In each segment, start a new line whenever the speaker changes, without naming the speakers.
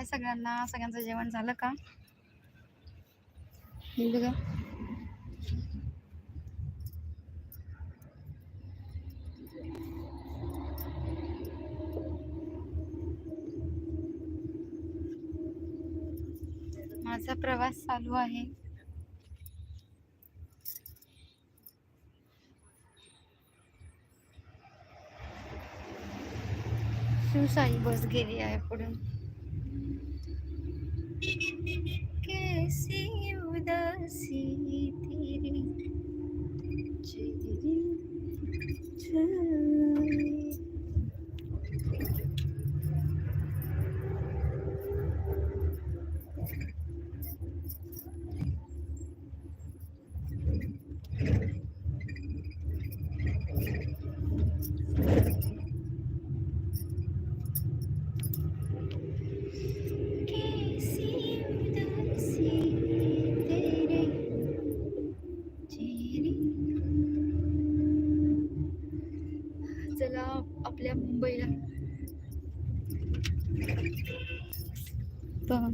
हाय सगळ्यांना सगळ्यांचं जेवण झालं का? बघा माझा प्रवास चालू आहे. शिवशाही बस गेली आहे पुढून. उदासी तेरी चेहरे तर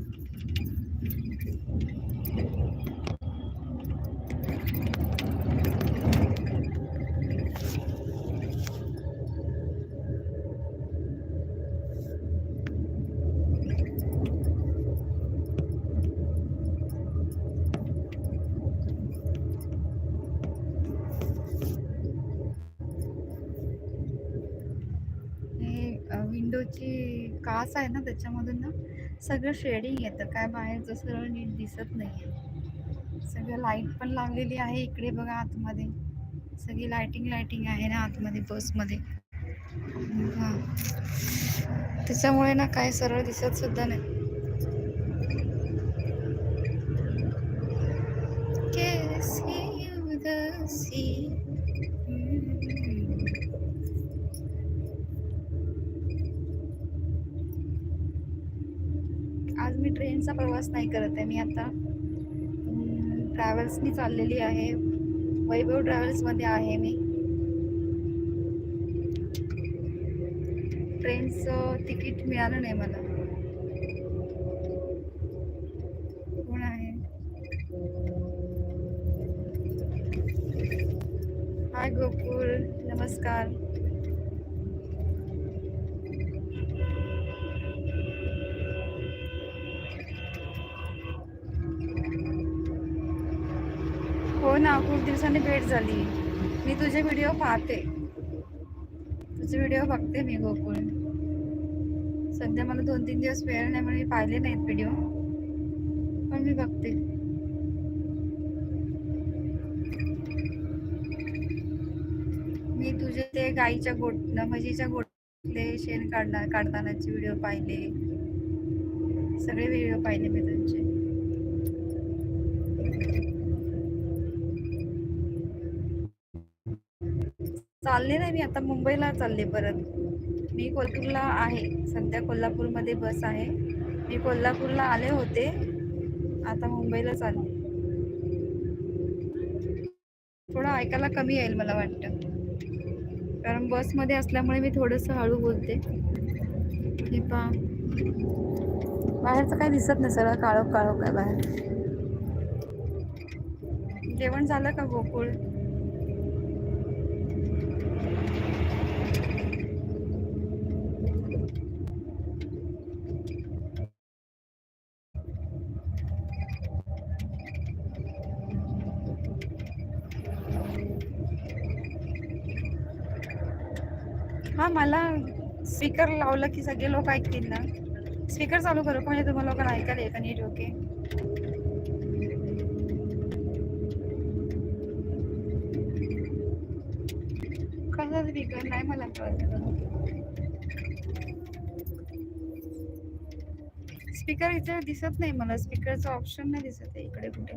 हे अ, विंडोची काच आहे ना त्याच्यामधून ना सगळं शेडिंग येतं. काय बाहेरचं सरळ नीट दिसत नाही आहे सगळं लाइट पण लावलेली आहे इकडे बघा आतमध्ये. सगळी लाईटिंग लायटिंग आहे ना आतमध्ये बसमध्ये हां. त्याच्यामुळे ना काय सरळ दिसत सुद्धा नाही. प्रवास नाही करत आहे मी आता. ट्रॅव्हल्सनी चाललेली आहे. वैभव ट्रॅव्हल्समध्ये आहे मी. ट्रेनचं तिकीट मिळालं नाही मला. कोण आहे? हाय गोकुल नमस्कार. भेट झाली. मी तुझे व्हिडिओ पाहते. तुझे व्हिडिओ बघते मी गोकुळ सध्या मला दोन तीन दिवस वेळ नाही म्हणून मी पाहिले नाहीत व्हिडिओ पण मी बघते. मी तुझे ते गाईच्या गोट म्हशीच्या गोटले शेण काढणार काढतानाचे व्हिडिओ पाहिले. सगळे व्हिडिओ पाहिले मी तुमचे. चालले नाही मी आता मुंबईला चालले परत. मी कोल्हापूरला आहे. सध्या कोल्हापूरमध्ये बस आहे. मी कोल्हापूरला आले होते. आता मुंबईला चालले. थोडं ऐकायला कमी येईल मला वाटतं. कारण बसमध्ये असल्यामुळे मी थोडंसं हळू बोलते. हे पहा. बाहेरचं काही दिसत नाही सगळं काळो काळो काय बाहेर. जेवण झालं का गोकुळ हा मला स्पीकर लावलं की सगळे लोक ऐकतील ना. स्पीकर चालू करू म्हणजे तुम्हाला लोकांना ऐकायला येतं नीट ओके कसा स्पीकर नाही मला कळत स्पीकर इथे दिसत नाही मला. स्पीकरचं ऑप्शन नाही दिसत आहे इकडे कुठे.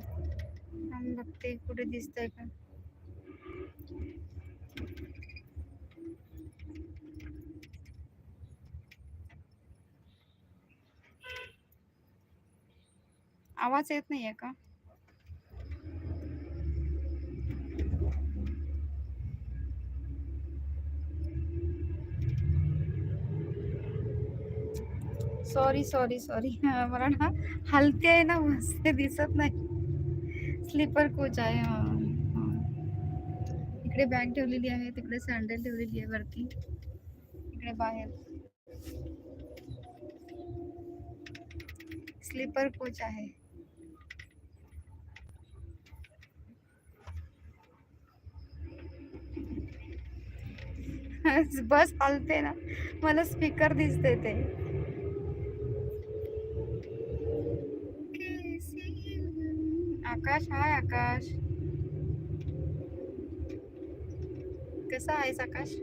बघते कुठे दिसतंय का आवाज़ येत नाहीये का सॉरी सॉरी सॉरी मला ना हलते आहे ना मस्त दिसत नाही। स्लीपर कोच आहे हा, हा. इकडे बॅग ठेवलेली आहे तिकडे सँडल ठेवलेली आहे वरती. इकडे बाहेर. स्लीपर कोच आहे. बस हलते ना. मला स्पीकर दिसते ते. आकाश हाय आकाश. कसा आहेस आकाश?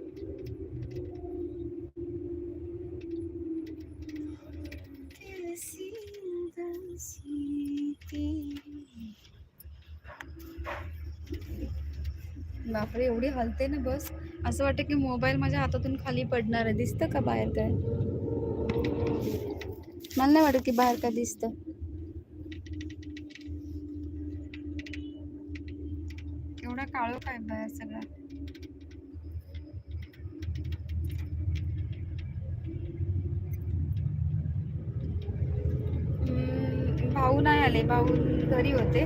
बापरे एवढी हलते ना बस. असं वाटतं की मोबाईल माझ्या हातातून खाली पडणार आहे. दिसतं का बाहेर काय? मला नाही वाटत की बाहेर काय दिसतं. एवढा काळो काय बाहेर सगळा. भाऊ नाही आले. भाऊ घरी होते.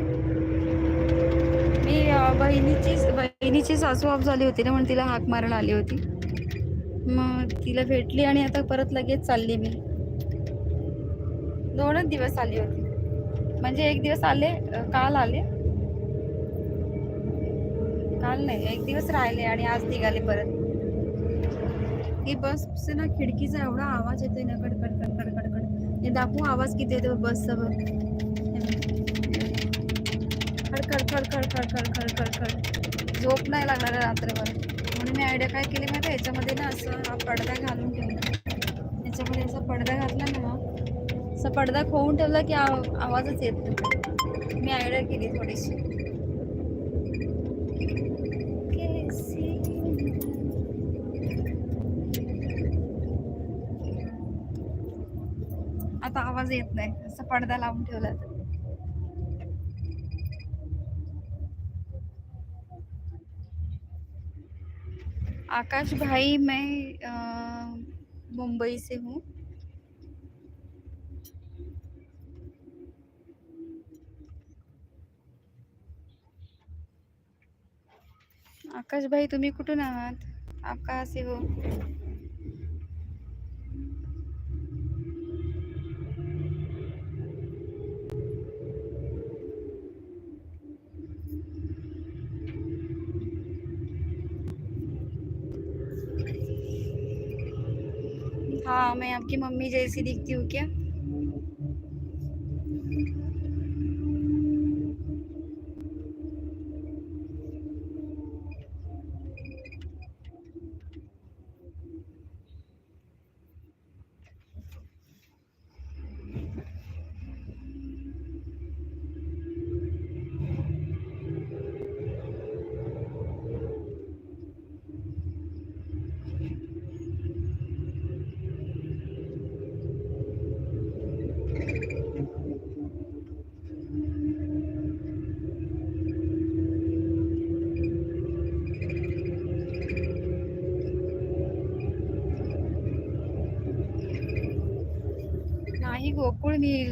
मी बहिणीचीच बहिणी तिनीची सासू झाली होती ना म्हणून तिला हाक मारायला आली होती. मग तिला भेटली आणि आता परत लगेच चालली मी. दोनच दिवस आली होती. म्हणजे एक दिवस आले काल आले. काल नाही एक दिवस राहिले आणि आज निघाले परत. ही बसचे ना खिडकीचा एवढा आवाज येतोय ना कडकड कडकड कडकड. हे दाखवू आवाज किती येतो बसचा बघ. खड खड खड खड खड झोप नाही लागणार रात्रभर. म्हणून मी आयडिया काय केली माहिती? याच्यामध्ये ना असं हा पडदा घालून ठेवला. याच्यामध्ये असा पडदा घातला ना असा पडदा खोवून ठेवला की आव- आवाजच येत नाही. मी आयडिया केली थोडीशी. आता आवाज येत नाही. असं पडदा लावून ठेवला. तर आकाश भाई मैं मुंबई से हूँ। आकाश भाई तुम्ही कुठून आहात? आकाश से हो? हाँ मैं आपकी मम्मी जैसी दिखती हूँ क्या?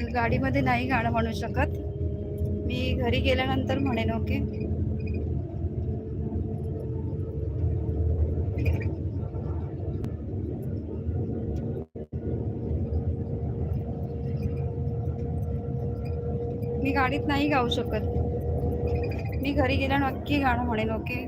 गाडीमध्ये नाही गाणं म्हणू शकत. मी घरी गेल्यानंतर म्हणेन ओके? मी गाडीत नाही गाऊ शकत. मी घरी गेल्या नक्की गाणं म्हणेन ओके?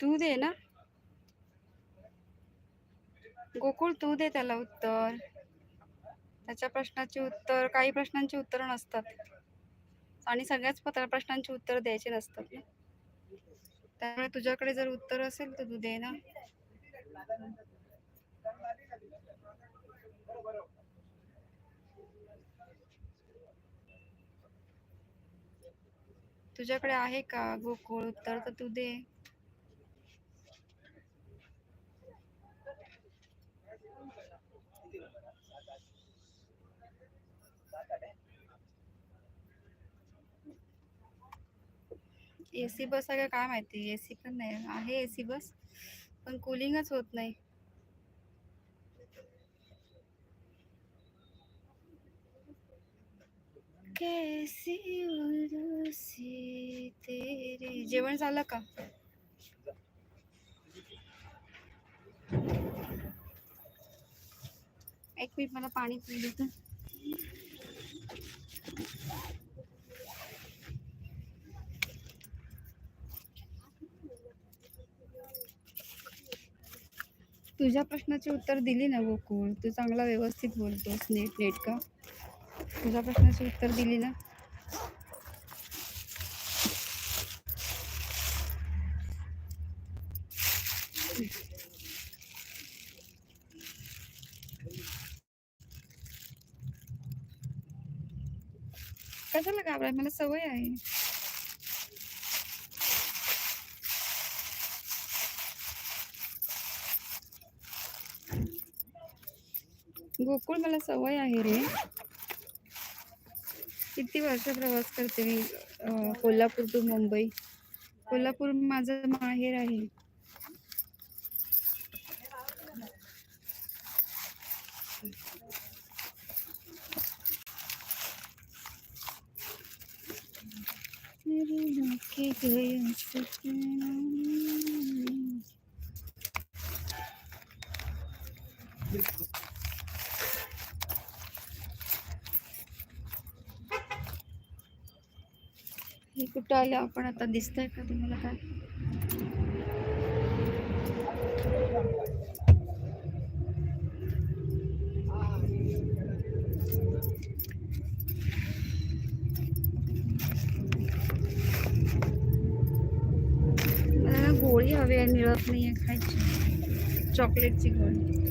तू दे ना. गोकुळ तू दे त्याला उत्तर. त्याच्या प्रश्नाची उत्तर काही प्रश्नांची उत्तरं नसतात. आणि सगळ्याच पत्र प्रश्नांची उत्तर द्यायची नसतात ना. त्यामुळे तुझ्याकडे जर उत्तर असेल तर तू दे ना. तुझ्याकडे आहे का गोकुळ उत्तर तर तू दे. एसी बस आहे काय माहिती एसी पण नाही. आहे एसी बस पण कुलिंगच होत नाही. कैसी उर्वशी तेरी जेवण झालं का? एक मिनिट मला पाणी पिऊ तुझ्या प्रश्नाचे उत्तर दिली ना गोकुळ? तू चांगला व्यवस्थित बोलतोस नीट नेट का? तुझ्या प्रश्नाची उत्तर दिली ना? कशाला घाबराय? मला सवय आहे. गोकुळ मला सवय आहे रे. किती वर्ष प्रवास करते मी कोल्हापूर टू मुंबई. कोल्हापूर माझं माहेर आहे मेरे दिल के गए सपने हे कुठं आलं आपण आता? दिसतंय का तुम्हाला काय? मला गोळी हवी आहे मिळत नाहीये खायची. चॉकलेटची गोळी.